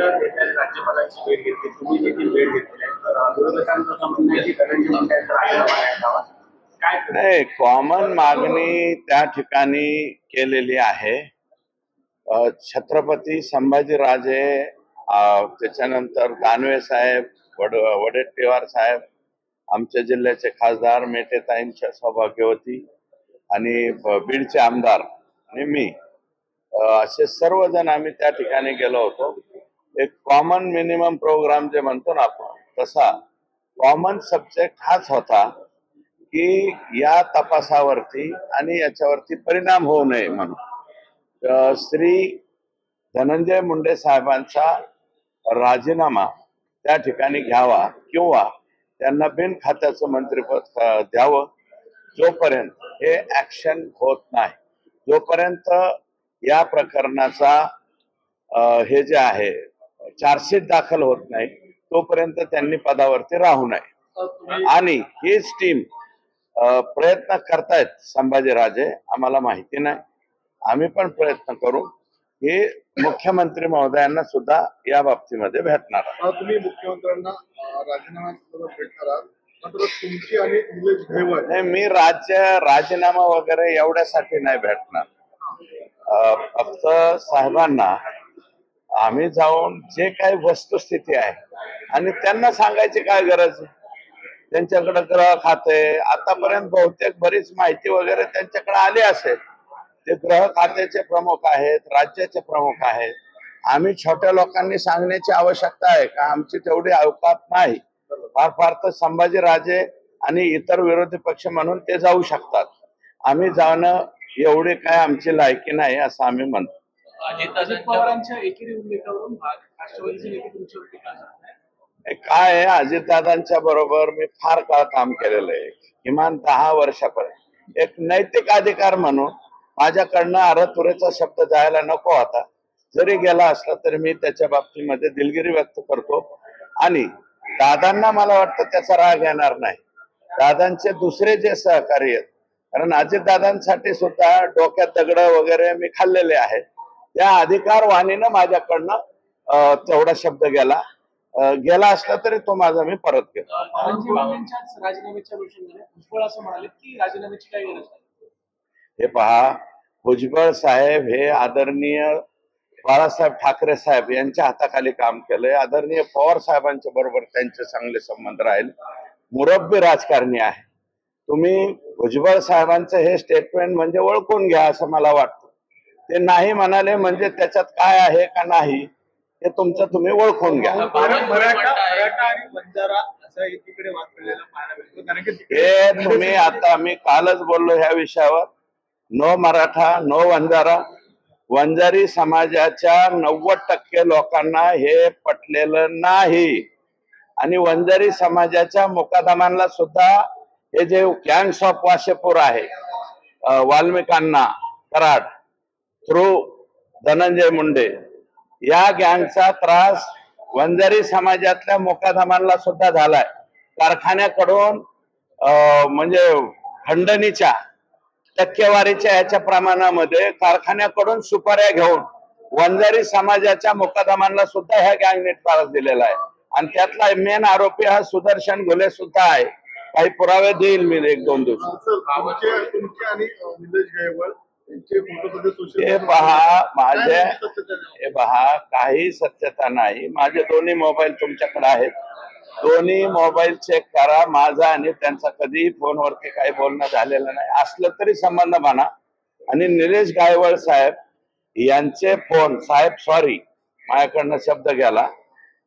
राज्यपालांची भेट घेतली तुम्ही देखील भेट घेतली. विरोधकांचं म्हणणं आहे की काय नाही कॉमन मागणी त्या ठिकाणी केलेली आहे. छत्रपती संभाजीराजे त्याच्यानंतर दानवे साहेब वड वडेट्टीवार साहेब आमच्या जिल्ह्याचे खासदार मेटेताईंच्या सौभाग्यवती आणि बीडचे आमदार आणि मी. असे सर्वजण आम्ही त्या ठिकाणी गेलो होतो. एक कॉमन मिनिमम प्रोग्राम जे म्हणतो ना आपण तसा कॉमन सब्जेक्ट हाच होता की या तपासावरती आणि याच्यावरती परिणाम होऊ नये म्हणून. श्री धनंजय मुंडे साहेबांचा राजीनामा त्या ठिकाणी घ्यावा किंवा त्यांना बिन खात्याचं मंत्रिपद द्यावं जोपर्यंत हे ऍक्शन होत नाही. जोपर्यंत या प्रकरणाचा हे जे आहे चार्जशीट दाखल होत नाही तोपर्यंत त्यांनी पदावरती राहू नये. आणि हीच टीम प्रयत्न करतायत संभाजीराजे आम्हाला माहिती नाही. आम्ही पण प्रयत्न करू हे मुख्यमंत्री महोदयांना सुद्धा या बाबतीमध्ये भेटणार तुम्ही मुख्यमंत्र्यांना मात्र तुमची आणि मी राज्य राजीनामा वगैरे एवढ्यासाठी नाही भेटणार. फक्त साहेबांना आम्ही जाऊन जे काही वस्तुस्थिती आहे आणि त्यांना सांगायची काय गरज आहे? त्यांच्याकडे ग्रह खाते. आतापर्यंत बहुतेक बरीच माहिती वगैरे त्यांच्याकडे आली असेल. ते ग्रह खात्याचे प्रमुख आहेत राज्याचे प्रमुख आहेत. आम्ही छोट्या लोकांनी सांगण्याची आवश्यकता आहे का? आमची तेवढी अवकात नाही. फार फार तर संभाजीराजे आणि इतर विरोधी पक्ष म्हणून ते जाऊ शकतात. आम्ही जाणं एवढी काय आमची लायकी नाही असं आम्ही म्हणतो. अजित पवारांच्या एकेरी उल्लेखावरून भाग राष्ट्रवादीचे नेते तुमच्यावर टीका करत आहेत. हे काय आहे? अजितदादांच्या बरोबर मी फार काळ काम केलेलं आहे. किमान दहा वर्षापर्यंत. एक नैतिक अधिकार म्हणून माझ्याकडनं अरतुरेचा शब्द जायला नको होता जरी गेला असला तरी मी त्याच्या बाबतीमध्ये दिलगिरी व्यक्त करतो. आणि दादांना मला वाटतं त्याचा राग येणार नाही. दादांचे दुसरे जे सहकारी आहेत कारण अजितदादांसाठी सुद्धा डोक्यात दगड वगैरे मी खाल्लेले आहेत. त्या अधिकार वाणीनं माझ्याकडनं तेवढा शब्द गेला. गेला असला तरी तो माझा मी परत घेतो धनंजय मुंडेंच्याच राजीनाम्याच्या अनुषंगाने भुजबळ असं म्हणाले की राजीनाम्याची काही गरज नाही. हे पहा भुजबळ साहेब हे आदरणीय बाळासाहेब ठाकरे साहेब यांच्या हाताखाली काम केलंय. आदरणीय पवार साहेबांच्या बरोबर त्यांचे चांगले संबंध राहील. मुरब्बी राजकारणी आहे. तुम्ही भुजबळ साहेबांचं हे स्टेटमेंट म्हणजे ओळखून घ्या असं मला वाटतं. ते नाही म्हणाले म्हणजे त्याच्यात काय आहे का नाही हे तुमचं तुम्ही ओळखून घ्या. हे तुम्ही आता मी कालच बोललो ह्या विषयावर. No Maratha no Vanjara. Vanjari समाजाच्या नव्वद टक्के लोकांना हे पटलेलं नाही. आणि वंजारी समाजाच्या मुकादमांना सुद्धा हे जे गँग्स ऑफ वाशेपूर आहे वाल्मिकांना कराड थ्रू धनंजय मुंडे या गँगचा त्रास वंजारी समाजातल्या मोकाधामांना सुद्धा झालाय. कारखान्याकडून अं, म्हणजे खंडणीच्या टक्केवारीच्या याच्या प्रमाणामध्ये कारखान्याकडून सुपाऱ्या घेऊन वंजारी समाजाच्या मुकादमांना सुद्धा ह्या गँगने त्रास दिलेला आहे. आणि त्यातला मेन आरोपी हा सुदर्शन घुले सुद्धा आहे. काही पुरावे देईल मी एक दोन दिवस. हे पहा माझे? हे पहा काही सत्यता नाही. माझे दोन्ही मोबाईल तुमच्याकडे आहेत. दोन्ही मोबाईल चेक करा माझा आणि त्यांचा कधीही फोनवरती काही बोलणं झालेलं नाही. असलं तरी संबंध म्हणा आणि निलेश गायवळ साहेब यांचे फोन साहेब सॉरी माझ्याकडनं शब्द गेला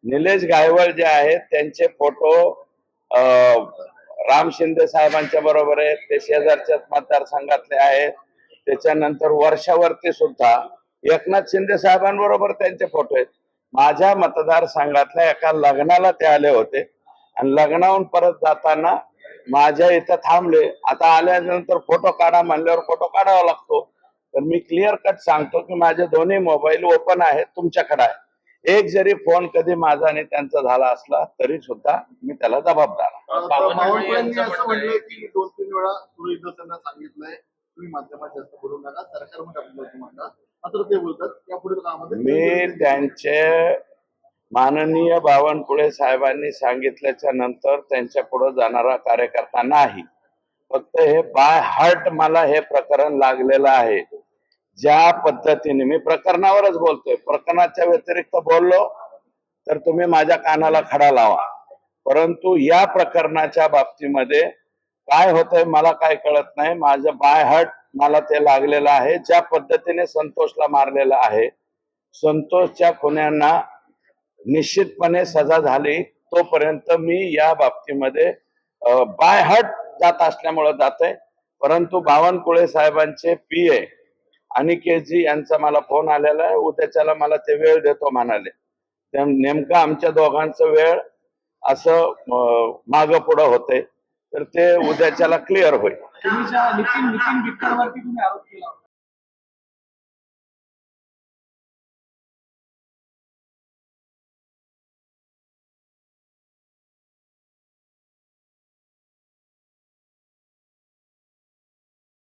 निलेश गायवळ जे आहेत त्यांचे फोटो राम शिंदे साहेबांच्या बरोबर आहेत ते शेजारच्याच मतदारसंघातले आहेत. त्याच्यानंतर वर्षावरती सुद्धा एकनाथ शिंदे साहेबांबरोबर त्यांचे फोटो आहेत. माझ्या मतदारसंघातल्या एका लग्नाला ते आले होते. आणि लग्नाहून परत जाताना माझ्या इथं थांबले. आता आल्यानंतर फोटो काढा म्हणल्यावर फोटो काढावा लागतो. तर मी क्लिअर कट सांगतो की माझे दोन्ही मोबाईल ओपन आहेत तुमच्याकडे आहे एक जरी फोन कधी माझा आणि त्यांचा झाला असला तरी सुद्धा मी त्याला जबाबदार आहे. बावनकुळेंनी असं म्हणलंय की दोन तीन वेळा सुरेश दसांना सांगितलंय तुम्ही माध्यमात जास्त बोलू नका सरकारमध्ये आपलं म्हणता. मात्र ते बोलतात यापुढे कामामध्ये मी त्यांचे माननीय बावनकुळे साहेबांनी सांगितल्याच्या नंतर त्यांच्या पुढे जाणारा कार्यकर्ता नाही. फक्त हे बाय हार्ट मला हे प्रकरण लागलेलं आहे. ज्या पद्धतीने मी प्रकरणावरच बोलतोय. प्रकरणाच्या व्यतिरिक्त बोललो तर तुम्ही माझ्या कानाला खडा लावा. परंतु या प्रकरणाच्या बाबतीमध्ये काय होतंय मला काय कळत नाही. माझं बाय हट मला ते लागलेलं आहे. ज्या पद्धतीने संतोषला मारलेलं आहे संतोषच्या खुन्यांना निश्चितपणे सजा झाली. तोपर्यंत मी या बाबतीमध्ये बाय हट जात असल्यामुळं जात आहे परंतु बावनकुळे साहेबांचे पी ए आणि के जी यांचा मला फोन आलेला आहे. उद्याच्याला मला ते वेळ देतो म्हणाले. नेमका आमच्या दोघांचा वेळ असं माग पुढं होतंय. तर ते उद्याच्याला क्लिअर होईल.